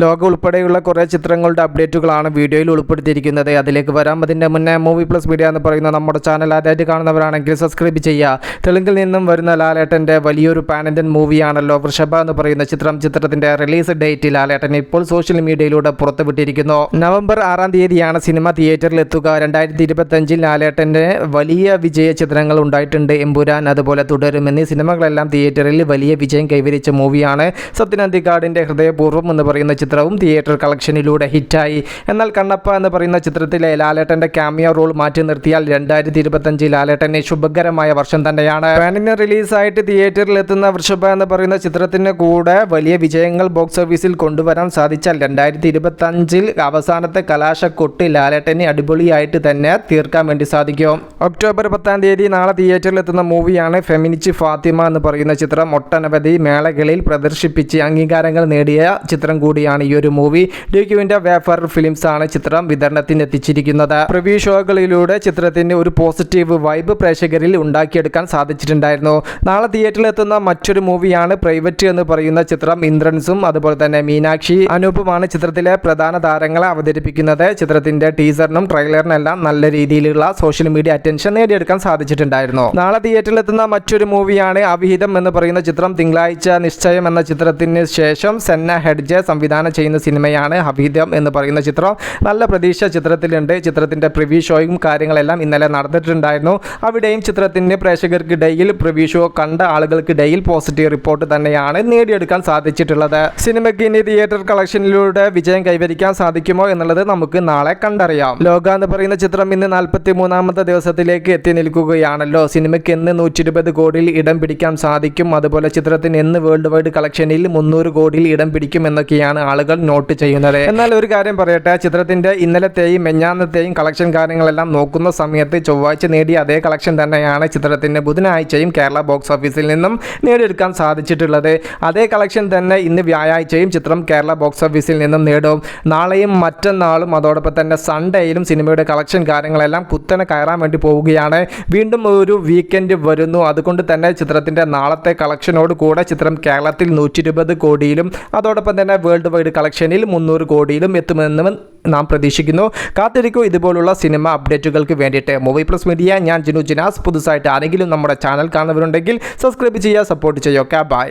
ലോകം ഉൾപ്പെടെയുള്ള കുറേ ചിത്രങ്ങളുടെ അപ്ഡേറ്റുകളാണ് വീഡിയോയിൽ ഉൾപ്പെടുത്തിയിരിക്കുന്നത്. അതിലേക്ക് വരാം. അതിന്റെ മുന്നേ മൂവി പ്ലസ് മീഡിയ എന്ന് പറയുന്ന നമ്മുടെ ചാനൽ ആദ്യമായിട്ട് കാണുന്നവരാണെങ്കിൽ സബ്സ്ക്രൈബ് ചെയ്യുക. തെലുങ്കിൽ നിന്നും വരുന്ന ലാലേട്ടന്റെ വലിയൊരു പാനന്റൻ മൂവിയാണല്ലോ വൃഷഭ എന്ന് പറയുന്ന ചിത്രം. ചിത്രത്തിന്റെ റിലീസ് ഡേറ്റ് ലാലേട്ടൻ ഇപ്പോൾ സോഷ്യൽ മീഡിയയിലൂടെ പുറത്തുവിട്ടിരിക്കുന്നു. നവംബർ ആറാം തീയതിയാണ് സിനിമ തിയേറ്ററിൽ എത്തുക. രണ്ടായിരത്തി ഇരുപത്തഞ്ചിൽ ലാലേട്ടന്റെ വലിയ വിജയ ചിത്രങ്ങൾ ഉണ്ടായിട്ടുണ്ട്. എമ്പുരാൻ അതുപോലെ തുടരും എന്നീ സിനിമകളെല്ലാം തിയേറ്ററിൽ വലിയ വിജയം കൈവരിച്ച മൂവിയാണ് സത്യനന്ദിക്കാടിന്റെ ഹൃദയപൂർവം എന്ന് പറയുന്ന ചിത്രവും തിയേറ്റർ കളക്ഷനിലൂടെ ഹിറ്റായി. എന്നാൽ കണ്ണപ്പ എന്ന് പറയുന്ന ചിത്രത്തിലെ ലാലേട്ടന്റെ ക്യാമിയോ റോൾ മാറ്റി നിർത്തിയാൽ രണ്ടായിരത്തി ഇരുപത്തഞ്ച് ലാലേട്ടനെ ശുഭകരമായ വർഷം തന്നെയാണ്. പാനിന് റിലീസായിട്ട് തിയേറ്ററിൽ എത്തുന്ന വൃഷഭ എന്ന് പറയുന്ന ചിത്രത്തിന് കൂടെ വലിയ വിജയങ്ങൾ ബോക്സ് ഓഫീസിൽ കൊണ്ടുവരാൻ സാധിച്ചാൽ രണ്ടായിരത്തി ഇരുപത്തഞ്ചിൽ അവസാനത്തെ കലാശക്കൊട്ട് ലാലേട്ടനെ അടിപൊളിയായിട്ട് തന്നെ തീർക്കാൻ വേണ്ടി സാധിക്കും. ഒക്ടോബർ പത്താം തീയതി നാളെ തിയേറ്ററിൽ എത്തുന്ന മൂവിയാണ് ഫെമിനിച്ച് ഫാത്തിമ എന്ന് പറയുന്ന ചിത്രം. ഒട്ടനവധി മേളകളിൽ പ്രദർശിപ്പിച്ച് അംഗീകാരങ്ങൾ നേടിയ ചിത്രം കൂടിയാണ്. ഈ ഒരു മൂവി ഡ്യൂക്യുവിന്റെ വേഫർ ഫിലിംസ് ആണ് ചിത്രം വിതരണത്തിന് എത്തിച്ചിരിക്കുന്നത്. പ്രിവ്യൂ ഷോകളിലൂടെ ചിത്രത്തിന് ഒരു പോസിറ്റീവ് വൈബ് പ്രേക്ഷകരിൽ ഉണ്ടാക്കിയെടുക്കാൻ സാധിച്ചിട്ടുണ്ടായിരുന്നു. നാളെ തിയേറ്ററിൽ എത്തുന്ന മറ്റൊരു മൂവിയാണ് പ്രൈവറ്റ് എന്ന് പറയുന്ന ചിത്രം ഇന്ദ്രൻസും അതുപോലെ തന്നെ മീനാക്ഷി അനൂപുമാണ് ചിത്രത്തിലെ പ്രധാന താരങ്ങളെ അവതരിപ്പിക്കുന്നത്. ചിത്രത്തിന്റെ ടീസറിനും ട്രെയിലറിനെല്ലാം നല്ല രീതിയിലുള്ള സോഷ്യൽ മീഡിയ അറ്റൻഷൻ നേടിയെടുക്കാൻ സാധിച്ചിട്ടുണ്ടായിരുന്നു. നാളെ തിയേറ്ററിൽ എത്തുന്ന മറ്റൊരു മൂവിയാണ് അവിഹിതം എന്ന് പറയുന്ന ചിത്രം തിങ്കളാഴ്ച നിശ്ചയം എന്ന ചിത്രത്തിന് ശേഷം സെന്ന ഹെഡ്ജെ സംവിധാനം ചെയ്യുന്ന സിനിമയാണ് ഹബീദം എന്ന് പറയുന്ന ചിത്രം. നല്ല പ്രതീക്ഷ ചിത്രത്തിലുണ്ട്. ചിത്രത്തിന്റെ പ്രിവ്യൂ ഷോയും കാര്യങ്ങളെല്ലാം ഇന്നലെ നടന്നിട്ടുണ്ടായിരുന്നു. അവിടെയും ചിത്രത്തിന്റെ പ്രേക്ഷകർക്കിടയിൽ പ്രിവ്യൂ ഷോ കണ്ട ആളുകൾക്കിടയിൽ പോസിറ്റീവ് റിപ്പോർട്ട് തന്നെയാണ് നേടിയെടുക്കാൻ സാധിച്ചിട്ടുള്ളത്. സിനിമയ്ക്ക് ഇനി തിയേറ്റർ കളക്ഷനിലൂടെ വിജയം കൈവരിക്കാൻ സാധിക്കുമോ എന്നുള്ളത് നമുക്ക് നാളെ കണ്ടറിയാം. ലോക എന്ന് പറയുന്ന ചിത്രം ഇന്ന് നാൽപ്പത്തി മൂന്നാമത്തെ ദിവസത്തിലേക്ക് എത്തി നിൽക്കുകയാണല്ലോ. സിനിമയ്ക്ക് എന്ന് നൂറ്റി ഇരുപത് കോടിയിൽ ഇടം പിടിക്കാൻ സാധിക്കും. അതുപോലെ ചിത്രത്തിന് എന്ന് വേൾഡ് വൈഡ് കളക്ഷനിൽ മുന്നൂറ് കോടിയിൽ ഇടം പിടിക്കും എന്നൊക്കെയാണ് ആളുകൾ നോട്ട് ചെയ്യുന്നത്. എന്നാൽ ഒരു കാര്യം പറയട്ടെ ചിത്രത്തിന്റെ ഇന്നലത്തെയും മെഞ്ഞാന്നത്തെയും കളക്ഷൻ കാര്യങ്ങളെല്ലാം നോക്കുന്ന സമയത്ത് ചൊവ്വാഴ്ച നേടിയ അതേ കളക്ഷൻ തന്നെയാണ് ചിത്രത്തിന്റെ ബുധനാഴ്ചയും കേരള ബോക്സ് ഓഫീസിൽ നിന്നും നേടിയെടുക്കാൻ സാധിച്ചിട്ടുള്ളത്. അതേ കളക്ഷൻ തന്നെ ഇന്ന് വ്യാഴാഴ്ചയും ചിത്രം കേരള ബോക്സ് ഓഫീസിൽ നിന്നും നേടും. നാളെയും മറ്റന്നാളും അതോടൊപ്പം തന്നെ സൺഡേയിലും സിനിമയുടെ കളക്ഷൻ കാര്യങ്ങളെല്ലാം കുത്തനെ കയറാൻ വേണ്ടി പോവുകയാണ്. വീണ്ടും ഒരു വീക്കെൻഡ് വരുന്നു. അതുകൊണ്ട് തന്നെ ചിത്രത്തിന്റെ നാളത്തെ കളക്ഷനോട് കൂടെ ചിത്രം കേരളത്തിൽ നൂറ്റി കോടിയിലും അതോടൊപ്പം തന്നെ വേൾഡ് വൈഡ് കളക്ഷനിൽ മുന്നൂറ് കോടിയിലും എത്തുമെന്ന് നാം പ്രതീക്ഷിക്കുന്നു. കാത്തിരിക്കൂ ഇതുപോലുള്ള സിനിമ അപ്ഡേറ്റുകൾക്ക് വേണ്ടിയിട്ട് മൂവി പ്ലസ് മീഡിയ ഞാൻ ജിനു ജിനാസ്. പുതുസായിട്ട് ആരെങ്കിലും നമ്മുടെ ചാനൽ കാണുന്നവരുണ്ടെങ്കിൽ സബ്സ്ക്രൈബ് ചെയ്യുക സപ്പോർട്ട് ചെയ്യുക. ബൈ.